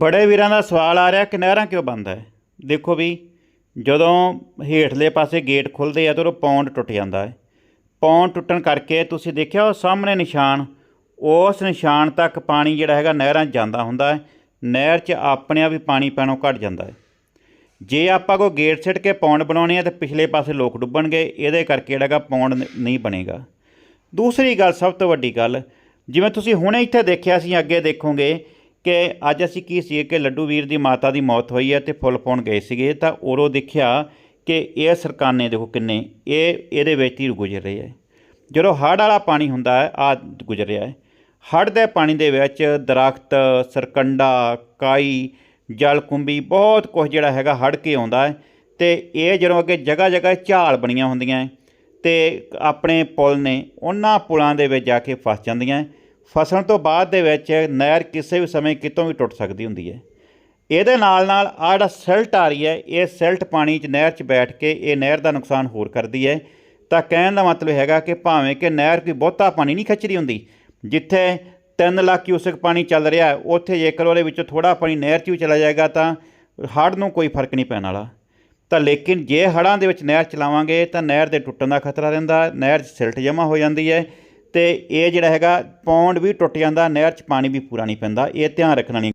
ਬੜੇ ਵੀਰਾਂ ਦਾ ਸਵਾਲ ਆ ਰਿਹਾ ਕਿ ਨਹਿਰਾਂ ਕਿਉਂ ਬੰਦ ਹੈ? ਦੇਖੋ ਵੀ, ਜਦੋਂ ਹੇਠਲੇ ਪਾਸੇ ਗੇਟ ਖੁੱਲਦੇ ਆ ਤਾਂ ਉਹ ਪੌਂਡ ਟੁੱਟ ਜਾਂਦਾ ਹੈ। ਪੌਂਡ ਟੁੱਟਣ ਕਰਕੇ ਤੁਸੀਂ ਦੇਖਿਆ ਉਹ ਸਾਹਮਣੇ ਨਿਸ਼ਾਨ, ਉਸ ਨਿਸ਼ਾਨ ਤੱਕ ਪਾਣੀ ਜਿਹੜਾ ਹੈਗਾ ਨਹਿਰਾਂ 'ਚ ਜਾਂਦਾ ਹੁੰਦਾ ਹੈ। ਨਹਿਰ 'ਚ ਆਪਣੇ ਆਪ ਹੀ ਪਾਣੀ ਪੈਣੋਂ ਘਟ ਜਾਂਦਾ ਹੈ। ਜੇ ਆਪਾਂ ਕੋ ਗੇਟ ਸਿੱਟ ਕੇ ਪੌਂਡ ਬਣਾਉਣੇ ਆ ਤਾਂ ਪਿਛਲੇ ਪਾਸੇ ਲੋਕ ਡੁੱਬਣਗੇ, ਇਹਦੇ ਕਰਕੇ ਜਿਹੜਾ ਹੈਗਾ ਪੌਂਡ ਨਹੀਂ ਬਣੇਗਾ। ਦੂਸਰੀ ਗੱਲ, ਸਭ ਤੋਂ ਵੱਡੀ ਗੱਲ, ਜਿਵੇਂ ਤੁਸੀਂ ਹੁਣੇ ਇੱਥੇ ਦੇਖਿਆ ਸੀ, ਅੱਗੇ ਦੇਖੋਗੇ ਕਿ ਅੱਜ ਅਸੀਂ ਕੀ ਸੀ ਕਿ ਲੱਡੂ ਵੀਰ ਦੀ ਮਾਤਾ ਦੀ ਮੌਤ ਹੋਈ ਹੈ ਤੇ ਫੁੱਲ ਪਾਉਣ ਗਏ ਸੀਗੇ, ਤਾਂ ਉਰੋਂ ਦੇਖਿਆ ਕਿ ਇਹ ਸਰਕਾਨੇ ਦੇਖੋ ਕਿੰਨੇ, ਇਹ, ਇਹਦੇ ਵਿੱਚ ਹੀ ਗੁਜ਼ਰ ਰਹੇ ਹੈ। ਜਦੋਂ ਹੜ੍ਹ ਵਾਲਾ ਪਾਣੀ ਹੁੰਦਾ ਹੈ ਆ ਗੁਜ਼ਰ ਰਿਹਾ ਹੈ। ਹੜ੍ਹ ਦੇ ਪਾਣੀ ਦੇ ਵਿੱਚ ਦਰਖਤ, ਸਰਕੰਡਾ, ਕਾਈ, ਜਲਕੁੰਬੀ, ਬਹੁਤ ਕੁਝ ਜਿਹੜਾ ਹੈਗਾ ਹੜ੍ਹ ਕੇ ਆਉਂਦਾ ਹੈ ਤੇ ਇਹ ਜਦੋਂ ਅੱਗੇ ਜਗ੍ਹਾ ਜਗ੍ਹਾ ਝਾਲ ਬਣੀਆਂ ਹੁੰਦੀਆਂ ਹੈ ਤੇ ਆਪਣੇ ਪੁਲ ਨੇ ਉਹਨਾਂ ਪੁਲਾਂ ਦੇ ਵਿੱਚ ਜਾ ਕੇ ਫਸ ਜਾਂਦੀਆਂ ਫਸਣ ਤੋਂ ਬਾਅਦ ਦੇ ਵਿੱਚ ਨਹਿਰ ਕਿਸੇ ਵੀ ਸਮੇਂ ਕਿਤੋਂ ਵੀ ਟੁੱਟ ਸਕਦੀ ਹੁੰਦੀ ਹੈ। ਇਹਦੇ ਨਾਲ ਨਾਲ ਆ ਜਿਹੜਾ ਸਿਲਟ ਆ ਰਹੀ ਹੈ, ਇਹ ਸਿਲਟ ਪਾਣੀ 'ਚ ਨਹਿਰ 'ਚ ਬੈਠ ਕੇ ਇਹ ਨਹਿਰ ਦਾ ਨੁਕਸਾਨ ਹੋਰ ਕਰਦੀ ਹੈ। ਤਾਂ ਕਹਿਣ ਦਾ ਮਤਲਬ ਹੈਗਾ ਕਿ ਭਾਵੇਂ ਕਿ ਨਹਿਰ ਕੋਈ ਬਹੁਤਾ ਪਾਣੀ ਨਹੀਂ ਖਿੱਚ ਰਹੀ ਹੁੰਦੀ, ਜਿੱਥੇ 3 ਲੱਖ ਕਿਊਸਕ ਪਾਣੀ ਚੱਲ ਰਿਹਾ ਉੱਥੇ ਜੇਕਰ ਉਹਦੇ ਵਿੱਚੋਂ ਥੋੜਾ ਪਾਣੀ ਨਹਿਰ 'ਚ ਵੀ ਚਲਾ ਜਾਏਗਾ ਤਾਂ ਹੜ੍ਹ ਨੂੰ ਕੋਈ ਫ਼ਰਕ ਨਹੀਂ ਪੈਣ ਵਾਲਾ। ਤਾਂ ਲੇਕਿਨ ਜੇ ਹੜ੍ਹਾਂ ਦੇ ਵਿੱਚ ਨਹਿਰ ਚਲਾਵਾਂਗੇ ਤਾਂ ਨਹਿਰ ਦੇ ਟੁੱਟਣ ਦਾ ਖਤਰਾ ਰਹਿੰਦਾ, ਨਹਿਰ 'ਚ ਸਿਲਟ ਜਮ੍ਹਾਂ ਹੋ ਜਾਂਦੀ ਹੈ। ਤੇ ਇਹ ਜਿਹੜਾ ਹੈਗਾ, ਪੌਂਡ ਵੀ ਟੁੱਟ ਜਾਂਦਾ, ਨਹਿਰ 'ਚ ਪਾਣੀ ਵੀ ਪੂਰਾ ਨਹੀਂ ਪੈਂਦਾ। ਇਹ ਧਿਆਨ ਰੱਖਣਾ ਨਹੀਂ